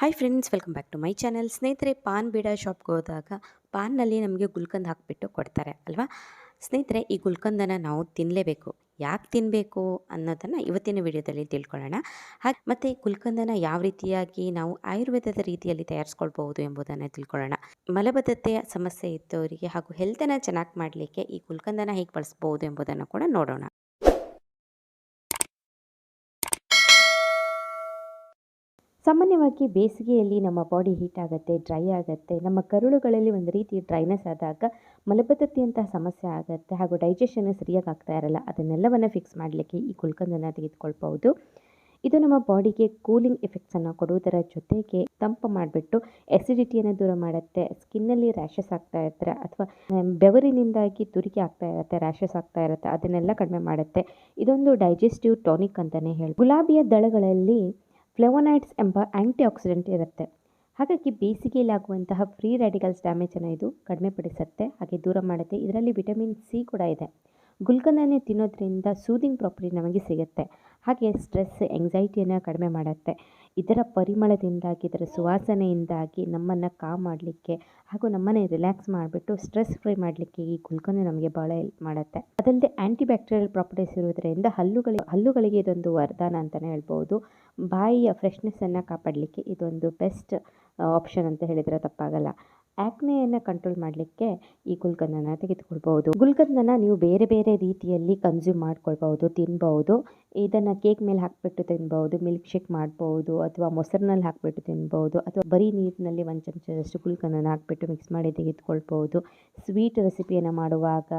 Hi friends welcome back to my channel ಸ್ನೇಹಿತರೆ, ಪಾನ್ ಬೀಡ ಶಾಪ್ಗೆ ಹೋದಾಗ ಪಾನ್ನಲ್ಲಿ ನಮಗೆ ಗುಲ್ಕಂದ್ ಹಾಕಿಬಿಟ್ಟು ಕೊಡ್ತಾರೆ, ಅಲ್ವಾ? ಸ್ನೇಹಿತರೆ, ಈ ಗುಲ್ಕಂದನ್ನು ನಾವು ತಿನ್ನಲೇಬೇಕು ಯಾಕೆ ತಿನ್ನಬೇಕು ಅನ್ನೋದನ್ನು ಇವತ್ತಿನ ವಿಡಿಯೋದಲ್ಲಿ ತಿಳ್ಕೊಳ್ಳೋಣ. ಹಾಗೆ, ಮತ್ತು ಗುಲ್ಕಂದನ ಯಾವ ರೀತಿಯಾಗಿ ನಾವು ಆಯುರ್ವೇದದ ರೀತಿಯಲ್ಲಿ ತಯಾರಿಸ್ಕೊಳ್ಬಹುದು ಎಂಬುದನ್ನು ತಿಳ್ಕೊಳ್ಳೋಣ. ಮಲಬದ್ಧತೆಯ ಸಮಸ್ಯೆ ಇದ್ದವರಿಗೆ ಹಾಗೂ ಹೆಲ್ತನ್ನು ಚೆನ್ನಾಗಿ ಮಾಡಲಿಕ್ಕೆ ಈ ಗುಲ್ಕಂದನ ಹೇಗೆ ಬಳಸ್ಬೋದು ಎಂಬುದನ್ನು ಕೂಡ ನೋಡೋಣ. ಸಾಮಾನ್ಯವಾಗಿ ಬೇಸಿಗೆಯಲ್ಲಿ ನಮ್ಮ ಬಾಡಿ ಹೀಟ್ ಆಗುತ್ತೆ ಡ್ರೈ ಆಗುತ್ತೆ, ನಮ್ಮ ಕರುಳುಗಳಲ್ಲಿ ಒಂದು ರೀತಿ ಡ್ರೈನೆಸ್ ಆದಾಗ ಮಲಬದ್ಧತೆಯಂತಹ ಸಮಸ್ಯೆ ಆಗುತ್ತೆ ಹಾಗೂ ಡೈಜೆಷನ್ ಸರಿಯಾಗಿ ಆಗ್ತಾ ಇರಲ್ಲ, ಅದನ್ನೆಲ್ಲವನ್ನು ಫಿಕ್ಸ್ ಮಾಡಲಿಕ್ಕೆ ಈ ಗುಲ್ಕಂದನ್ನು ತೆಗೆದುಕೊಳ್ಬೋದು ಇದು ನಮ್ಮ ಬಾಡಿಗೆ ಕೂಲಿಂಗ್ ಎಫೆಕ್ಟ್ಸನ್ನು ಕೊಡುವುದರ ಜೊತೆಗೆ ತಂಪು ಮಾಡಿಬಿಟ್ಟು ಎಸಿಡಿಟಿಯನ್ನು ದೂರ ಮಾಡುತ್ತೆ ಸ್ಕಿನ್ನಲ್ಲಿ ರ್ಯಾಷಸ್ ಆಗ್ತಾ ಇರ್ತಾರೆ ಅಥವಾ ಬೆವರಿನಿಂದಾಗಿ ತುರಿಕೆ ಆಗ್ತಾ ಇರುತ್ತೆ ರ್ಯಾಷಸ್ ಆಗ್ತಾ ಇರುತ್ತೆ, ಅದನ್ನೆಲ್ಲ ಕಡಿಮೆ ಮಾಡುತ್ತೆ. ಇದೊಂದು ಡೈಜೆಸ್ಟಿವ್ ಟಾನಿಕ್ ಅಂತಲೇ ಹೇಳಿ ಗುಲಾಬಿಯ ದಳಗಳಲ್ಲಿ ಫ್ಲೆವೊನೈಡ್ಸ್ ಎಂಬ ಆ್ಯಂಟಿ ಆಕ್ಸಿಡೆಂಟ್ ಇರುತ್ತೆ. ಹಾಗಾಗಿ ಬೇಸಿಗೆಯಲ್ಲಿ ಆಗುವಂತಹ ಫ್ರೀ ರ್ಯಾಡಿಕಲ್ಸ್ ಡ್ಯಾಮೇಜನ್ನು ಇದು ಕಡಿಮೆಪಡಿಸುತ್ತೆ. ಹಾಗೆ ದೂರ ಮಾಡುತ್ತೆ ಇದರಲ್ಲಿ ವಿಟಮಿನ್ ಸಿ ಕೂಡ ಇದೆ. ಗುಲ್ಕಂದನೆ ತಿನ್ನೋದ್ರಿಂದ ಸೂದಿಂಗ್ ಪ್ರಾಪರ್ಟಿ ನಮಗೆ ಸಿಗುತ್ತೆ. ಹಾಗೆ ಸ್ಟ್ರೆಸ್ ಎಂಗ್ಸೈಟಿಯನ್ನು ಕಡಿಮೆ ಮಾಡುತ್ತೆ. ಇದರ ಪರಿಮಳದಿಂದಾಗಿ, ಇದರ ಸುವಾಸನೆಯಿಂದಾಗಿ ನಮ್ಮನ್ನು ಕಾಮ್ ಮಾಡಲಿಕ್ಕೆ ಹಾಗೂ ನಮ್ಮನ್ನೇ ರಿಲ್ಯಾಕ್ಸ್ ಮಾಡಿಬಿಟ್ಟು ಸ್ಟ್ರೆಸ್ ಫ್ರೀ ಮಾಡಲಿಕ್ಕೆ ಈ ಗುಲ್ಕಂದ ನಮಗೆ ಭಾಳ ಹೆಲ್ಪ್ ಮಾಡುತ್ತೆ. ಅದಲ್ಲದೆ ಆ್ಯಂಟಿ ಬ್ಯಾಕ್ಟೀರಿಯಲ್ ಪ್ರಾಪರ್ಟೀಸ್ ಇರೋದ್ರಿಂದ ಹಲ್ಲುಗಳಿಗೆ ಹಲ್ಲುಗಳಿಗೆ ಇದೊಂದು ವರದಾನ ಅಂತಲೇ ಹೇಳ್ಬೋದು. ಬಾಯಿಯ ಫ್ರೆಶ್ನೆಸ್ಸನ್ನು ಕಾಪಾಡಲಿಕ್ಕೆ ಇದೊಂದು ಬೆಸ್ಟ್ ಆಪ್ಷನ್ ಅಂತ ಹೇಳಿದರೆ ತಪ್ಪಾಗಲ್ಲ. ಆ್ಯಕ್ನೆಯನ್ನು ಕಂಟ್ರೋಲ್ ಮಾಡಲಿಕ್ಕೆ ಈ ಗುಲ್ಕಂದನ ತೆಗೆದುಕೊಳ್ಬಹುದು. ಗುಲ್ಕಂದನ ನೀವು ಬೇರೆ ಬೇರೆ ರೀತಿಯಲ್ಲಿ ಕನ್ಸ್ಯೂಮ್ ಮಾಡ್ಕೊಳ್ಬಹುದು, ತಿನ್ಬಹುದು. ಇದನ್ನು ಕೇಕ್ ಮೇಲೆ ಹಾಕಿಬಿಟ್ಟು ತಿನ್ಬಹುದು ಮಿಲ್ಕ್ ಶೇಕ್ ಮಾಡ್ಬೋದು ಅಥವಾ ಮೊಸರಿನಲ್ಲಿ ಹಾಕಿಬಿಟ್ಟು ತಿನ್ಬಹುದು, ಅಥವಾ ಬರೀ ನೀರಿನಲ್ಲಿ ಒಂದು ಚಮಚದಷ್ಟು ಗುಲ್ಕಂದನ ಹಾಕಿಬಿಟ್ಟು ಮಿಕ್ಸ್ ಮಾಡಿ ತೆಗೆದುಕೊಳ್ಬಹುದು. ಸ್ವೀಟ್ ರೆಸಿಪಿಯನ್ನು ಮಾಡುವಾಗ,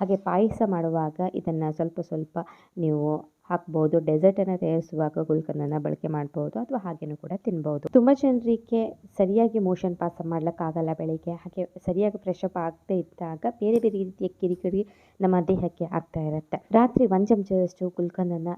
ಹಾಗೆ ಪಾಯಸ ಮಾಡುವಾಗ ಇದನ್ನು ಸ್ವಲ್ಪ ಸ್ವಲ್ಪ ನೀವು ಹಾಕ್ಬೋದು ಡೆಸರ್ಟನ್ನು ತಯಾರಿಸುವಾಗ ಗುಲ್ಕಂದನ್ನು ಬಳಕೆ ಮಾಡ್ಬೋದು ಅಥವಾ ಹಾಗೇನೂ ಕೂಡ ತಿನ್ಬೋದು. ತುಂಬ ಜನರಿಗೆ ಸರಿಯಾಗಿ ಮೋಷನ್ ಪಾಸ್ ಮಾಡ್ಲಿಕ್ಕಾಗಲ್ಲ ಬೆಳಿಗ್ಗೆ, ಹಾಗೆ ಸರಿಯಾಗಿ ಫ್ರೆಶ್ ಅಪ್ ಆಗದೇ ಇದ್ದಾಗ ಬೇರೆ ಬೇರೆ ರೀತಿಯ ಕಿರಿಕಿರಿ ನಮ್ಮ ದೇಹಕ್ಕೆ ಆಗ್ತಾ ಇರುತ್ತೆ. ರಾತ್ರಿ ಒಂದು ಚಮಚದಷ್ಟು ಗುಲ್ಕಂದನ್ನು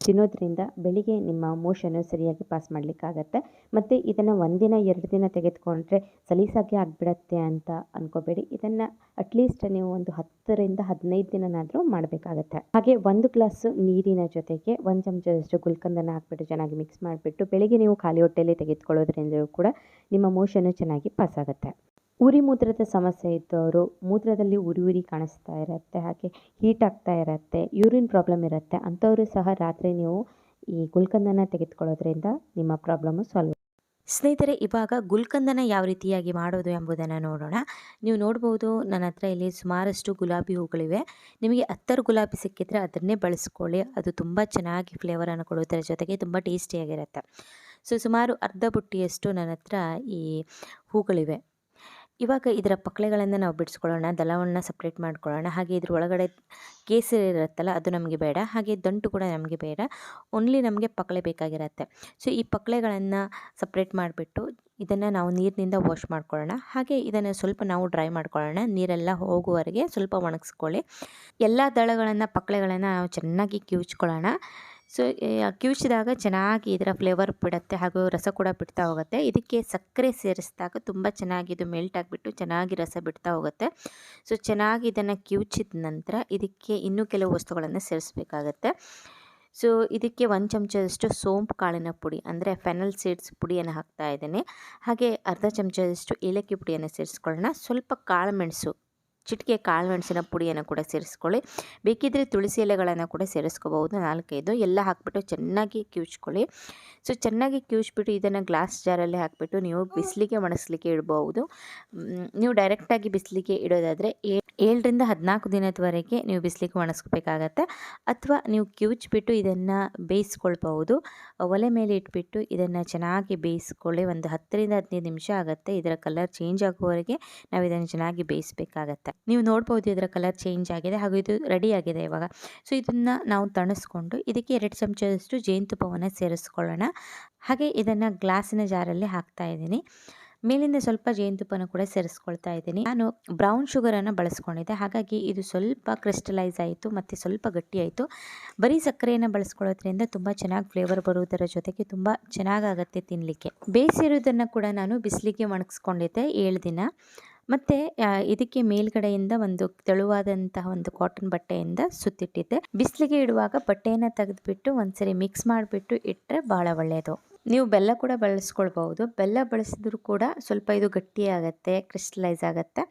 ತಿನ್ನೋದ್ರಿಂದ ಬೆಳಿಗ್ಗೆ ನಿಮ್ಮ ಮೋಷನ್ನು ಸರಿಯಾಗಿ ಪಾಸ್ ಮಾಡಲಿಕ್ಕಾಗತ್ತೆ. ಮತ್ತು ಇದನ್ನು ಒಂದಿನ, ಎರಡು ದಿನ ತೆಗೆದುಕೊಂಡ್ರೆ ಸಲೀಸಾಗಿ ಆಗಿಬಿಡತ್ತೆ ಅಂತ ಅಂದ್ಕೋಬೇಡಿ ಇದನ್ನು ಅಟ್ಲೀಸ್ಟ್ ನೀವು ಒಂದು ಹತ್ತರಿಂದ ಹದಿನೈದು ದಿನನಾದರೂ ಮಾಡಬೇಕಾಗತ್ತೆ. ಹಾಗೆ ಒಂದು ಗ್ಲಾಸು ನೀರಿನ ಜೊತೆಗೆ ಒಂದು ಚಮಚದಷ್ಟು ಗುಲ್ಕಂದನ್ನು ಹಾಕ್ಬಿಟ್ಟು ಚೆನ್ನಾಗಿ ಮಿಕ್ಸ್ ಮಾಡಿಬಿಟ್ಟು ಬೆಳಿಗ್ಗೆ ನೀವು ಖಾಲಿ ಹೊಟ್ಟೆಯಲ್ಲಿ ತೆಗೆದುಕೊಳ್ಳೋದ್ರಿಂದ ಕೂಡ ನಿಮ್ಮ ಮೋಷನ್ನು ಚೆನ್ನಾಗಿ ಪಾಸ್ ಆಗುತ್ತೆ. ಉರಿ ಮೂತ್ರದ ಸಮಸ್ಯೆ ಇದ್ದವರು ಮೂತ್ರದಲ್ಲಿ ಉರಿ ಉರಿ ಕಾಣಿಸ್ತಾ ಇರುತ್ತೆ, ಹಾಗೆ ಹೀಟ್ ಆಗ್ತಾ ಇರುತ್ತೆ ಯೂರಿನ್ ಪ್ರಾಬ್ಲಮ್ ಇರುತ್ತೆ, ಅಂಥವರು ಸಹ ರಾತ್ರಿ ನೀವು ಈ ಗುಲ್ಕಂದನ ತೆಗೆದುಕೊಳ್ಳೋದ್ರಿಂದ ನಿಮ್ಮ ಪ್ರಾಬ್ಲಮ್ಮು ಸಾಲ್ವ್ ಸ್ನೇಹಿತರೆ, ಇವಾಗ ಗುಲ್ಕಂದನ ಯಾವ ರೀತಿಯಾಗಿ ಮಾಡೋದು ಎಂಬುದನ್ನು ನೋಡೋಣ. ನೀವು ನೋಡ್ಬೋದು ನನ್ನ ಹತ್ರ ಇಲ್ಲಿ ಸುಮಾರಷ್ಟು ಗುಲಾಬಿ ಹೂಗಳಿವೆ. ನಿಮಗೆ ಹತ್ತರು ಗುಲಾಬಿ ಸಿಕ್ಕಿದ್ರೆ ಅದನ್ನೇ ಬಳಸ್ಕೊಳ್ಳಿ. ಅದು ತುಂಬ ಚೆನ್ನಾಗಿ ಫ್ಲೇವರನ್ನು ಕೊಡುವುದರ ಜೊತೆಗೆ ತುಂಬ ಟೇಸ್ಟಿಯಾಗಿರುತ್ತೆ ಸೊ ಸುಮಾರು ಅರ್ಧ ಬುಟ್ಟಿಯಷ್ಟು ನನ್ನ ಹತ್ರ ಈ ಹೂಗಳಿವೆ. ಇವಾಗ ಇದರ ಪಕ್ಳೆಗಳನ್ನು ನಾವು ಬಿಡಿಸ್ಕೊಳ್ಳೋಣ ದಲವನ್ನು ಸಪ್ರೇಟ್ ಮಾಡ್ಕೊಳ್ಳೋಣ. ಹಾಗೆ ಇದ್ರ ಒಳಗಡೆ ಕೇಸರಿ ಇರುತ್ತಲ್ಲ, ಅದು ನಮಗೆ ಬೇಡ. ಹಾಗೆ ದಂಟು ಕೂಡ ನಮಗೆ ಬೇಡ. ಓನ್ಲಿ ನಮಗೆ ಪಕ್ಳೆ ಬೇಕಾಗಿರುತ್ತೆ. ಸೊ ಈ ಪಕ್ಳೆಗಳನ್ನು ಸಪ್ರೇಟ್ ಮಾಡಿಬಿಟ್ಟು ಇದನ್ನು ನಾವು ನೀರಿನಿಂದ ವಾಶ್ ಮಾಡ್ಕೊಳ್ಳೋಣ. ಹಾಗೆ ಇದನ್ನು ಸ್ವಲ್ಪ ನಾವು ಡ್ರೈ ಮಾಡ್ಕೊಳ್ಳೋಣ. ನೀರೆಲ್ಲ ಹೋಗುವವರೆಗೆ ಸ್ವಲ್ಪ ಒಣಗಿಸ್ಕೊಳ್ಳಿ. ಎಲ್ಲ ದಳಗಳನ್ನು ಪಕ್ಳೆಗಳನ್ನು ನಾವು ಚೆನ್ನಾಗಿ ಕಿವುಚ್ಕೊಳ್ಳೋಣ. ಸೊ ಕಿವುಚಿದಾಗ ಚೆನ್ನಾಗಿ ಇದರ ಫ್ಲೇವರ್ ಬಿಡುತ್ತೆ ಹಾಗೂ ರಸ ಕೂಡ ಬಿಡ್ತಾ ಹೋಗುತ್ತೆ. ಇದಕ್ಕೆ ಸಕ್ಕರೆ ಸೇರಿಸಿದಾಗ ತುಂಬ ಚೆನ್ನಾಗಿ ಇದು ಮೆಲ್ಟ್ ಆಗಿಬಿಟ್ಟು ಚೆನ್ನಾಗಿ ರಸ ಬಿಡ್ತಾ ಹೋಗುತ್ತೆ. ಸೊ, ಚೆನ್ನಾಗಿ ಇದನ್ನು ಕಿವುಚಿದ ನಂತರ ಇದಕ್ಕೆ ಇನ್ನೂ ಕೆಲವು ವಸ್ತುಗಳನ್ನು ಸೇರಿಸಬೇಕಾಗತ್ತೆ. ಸೊ, ಇದಕ್ಕೆ ಒಂದು ಚಮಚದಷ್ಟು ಸೋಂಪು ಕಾಳಿನ ಪುಡಿ ಅಂದರೆ ಫೆನಲ್ ಸೀಡ್ಸ್ ಪುಡಿಯನ್ನು ಹಾಕ್ತಾ ಇದ್ದೀನಿ. ಹಾಗೆ ಅರ್ಧ ಚಮಚದಷ್ಟು ಏಲಕ್ಕಿ ಪುಡಿಯನ್ನು ಸೇರಿಸ್ಕೊಳ್ಳೋಣ. ಸ್ವಲ್ಪ ಕಾಳು ಮೆಣಸು ಚಿಟಿಕೆ ಕಾಳು ಮೆಣಸಿನ ಪುಡಿಯನ್ನು ಕೂಡ ಸೇರಿಸ್ಕೊಳ್ಳಿ. ಬೇಕಿದ್ದರೆ ತುಳಸಿ ಎಲೆಗಳನ್ನು ಕೂಡ ಸೇರಿಸ್ಕೋಬಹುದು. ನಾಲ್ಕೈದು. ಎಲ್ಲ ಹಾಕ್ಬಿಟ್ಟು ಚೆನ್ನಾಗಿ ಕಿವುಚ್ಕೊಳ್ಳಿ. ಸೊ ಚೆನ್ನಾಗಿ ಕಿವುಚ್ಬಿಟ್ಟು ಇದನ್ನು ಗ್ಲಾಸ್ ಜಾರಲ್ಲಿ ಹಾಕಿಬಿಟ್ಟು ನೀವು ಬಿಸಿಲಿಗೆ ಒಣಗಿಸ್ಲಿಕ್ಕೆ ಇಡ್ಬೋದು ನೀವು ಡೈರೆಕ್ಟಾಗಿ ಬಿಸಿಲಿಗೆ ಇಡೋದಾದರೆ ಏಳರಿಂದ ಹದಿನಾಲ್ಕು ದಿನದವರೆಗೆ ನೀವು ಬಿಸಿಲಿಗೆ ಒಣಗಿಸ್ಬೇಕಾಗತ್ತೆ. ಅಥವಾ ನೀವು ಕಿವುಚ್ಬಿಟ್ಟು ಇದನ್ನು ಬೇಯಿಸ್ಕೊಳ್ಬಹುದು. ಒಲೆ ಮೇಲೆ ಇಟ್ಬಿಟ್ಟು ಇದನ್ನು ಚೆನ್ನಾಗಿ ಬೇಯಿಸ್ಕೊಳ್ಳಿ. ಒಂದು ಹತ್ತರಿಂದ ಹದಿನೈದು ನಿಮಿಷ ಆಗುತ್ತೆ. ಇದರ ಕಲರ್ ಚೇಂಜ್ ಆಗುವವರೆಗೆ ನಾವು ಇದನ್ನು ಚೆನ್ನಾಗಿ ಬೇಯಿಸಬೇಕಾಗತ್ತೆ. ನೀವು ನೋಡ್ಬೋದು ಇದರ ಕಲರ್ ಚೇಂಜ್ ಆಗಿದೆ ಹಾಗೂ ಇದು ರೆಡಿ ಆಗಿದೆ ಇವಾಗ. ಸೊ, ಇದನ್ನು ನಾವು ತಣಿಸ್ಕೊಂಡು ಇದಕ್ಕೆ ಎರಡು ಚಮಚದಷ್ಟು ಜೇನುತುಪ್ಪವನ್ನು ಸೇರಿಸ್ಕೊಳ್ಳೋಣ. ಹಾಗೆ ಇದನ್ನು ಗ್ಲಾಸಿನ ಜಾರಲ್ಲಿ ಹಾಕ್ತಾ ಇದ್ದೀನಿ. ಮೇಲಿಂದ ಸ್ವಲ್ಪ ಜೇನುತುಪ್ಪನ ಕೂಡ ಸೇರಿಸ್ಕೊಳ್ತಾ ಇದ್ದೀನಿ. ನಾನು ಬ್ರೌನ್ ಶುಗರನ್ನು ಬಳಸ್ಕೊಂಡಿದ್ದೆ. ಹಾಗಾಗಿ ಇದು ಸ್ವಲ್ಪ ಕ್ರಿಸ್ಟಲೈಸ್ ಆಯಿತು ಮತ್ತು ಸ್ವಲ್ಪ ಗಟ್ಟಿ ಆಯಿತು. ಬರೀ ಸಕ್ಕರೆಯನ್ನು ಬಳಸ್ಕೊಳ್ಳೋದ್ರಿಂದ ತುಂಬ ಚೆನ್ನಾಗಿ ಫ್ಲೇವರ್ ಬರುವುದರ ಜೊತೆಗೆ ತುಂಬ ಚೆನ್ನಾಗಾಗತ್ತೆ ತಿನ್ನಲಿಕ್ಕೆ ಬೇಯಿಸಿರೋದನ್ನು ಕೂಡ ನಾನು ಬಿಸಿಲಿಗೆ ಒಣಗಿಸ್ಕೊಂಡಿದ್ದೆ ಏಳು ದಿನ. ಮತ್ತು ಇದಕ್ಕೆ ಮೇಲ್ಗಡೆಯಿಂದ ಒಂದು ತೆಳುವಾದಂತಹ ಒಂದು ಕಾಟನ್ ಬಟ್ಟೆಯಿಂದ ಸುತ್ತಿಟ್ಟಿದ್ದೆ. ಬಿಸಿಲಿಗೆ ಇಡುವಾಗ ಬಟ್ಟೆಯನ್ನು ತೆಗೆದುಬಿಟ್ಟು ಒಂದ್ಸರಿ ಮಿಕ್ಸ್ ಮಾಡಿಬಿಟ್ಟು ಇಟ್ಟರೆ ಭಾಳ ಒಳ್ಳೆಯದು ನೀವು ಬೆಲ್ಲ ಕೂಡ ಬಳಸ್ಕೊಳ್ಬಹುದು. ಬೆಲ್ಲ ಬಳಸಿದ್ರು ಕೂಡ ಸ್ವಲ್ಪ ಇದು ಗಟ್ಟಿಯಾಗತ್ತೆ ಕ್ರಿಸ್ಟಲೈಸ್ ಆಗುತ್ತೆ.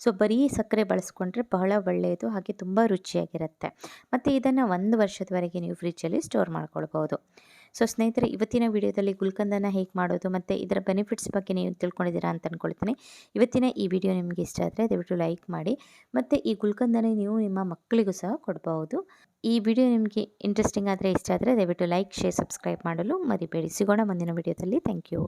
ಸೊ ಬರೀ ಸಕ್ಕರೆ ಬಳಸ್ಕೊಂಡ್ರೆ ಬಹಳ ಒಳ್ಳೆಯದು ಹಾಗೆ ತುಂಬ ರುಚಿಯಾಗಿರುತ್ತೆ. ಮತ್ತು ಇದನ್ನು ಒಂದು ವರ್ಷದವರೆಗೆ ನೀವು ಫ್ರಿಜ್ಜಲ್ಲಿ ಸ್ಟೋರ್ ಮಾಡ್ಕೊಳ್ಬೋದು ಸೊ ಸ್ನೇಹಿತರೆ, ಇವತ್ತಿನ ವಿಡಿಯೋದಲ್ಲಿ ಗುಲ್ಕಂದನ ಹೇಗೆ ಮಾಡೋದು ಮತ್ತು ಇದರ ಬೆನಿಫಿಟ್ಸ್ ಬಗ್ಗೆ ನೀವು ತಿಳ್ಕೊಂಡಿದ್ದೀರಾ ಅಂತ ಅಂದ್ಕೊಳ್ತೀನಿ ಇವತ್ತಿನ ಈ ವಿಡಿಯೋ ನಿಮಗೆ ಇಷ್ಟ ಆದರೆ ದಯವಿಟ್ಟು ಲೈಕ್ ಮಾಡಿ ಮತ್ತು ಈ ಗುಲ್ಕಂದನ ನೀವು ನಿಮ್ಮ ಮಕ್ಕಳಿಗೂ ಸಹ ಕೊಡಬಹುದು. ಈ ವಿಡಿಯೋ ನಿಮಗೆ ಇಂಟ್ರೆಸ್ಟಿಂಗ್ ಆದರೆ ಇಷ್ಟ ಆದರೆ ದಯವಿಟ್ಟು ಲೈಕ್ ಶೇರ್ ಸಬ್ಸ್ಕ್ರೈಬ್ ಮಾಡಲು ಮರಿಬೇಡಿ. ಸಿಗೋಣ ಮುಂದಿನ ವಿಡಿಯೋದಲ್ಲಿ. Thank you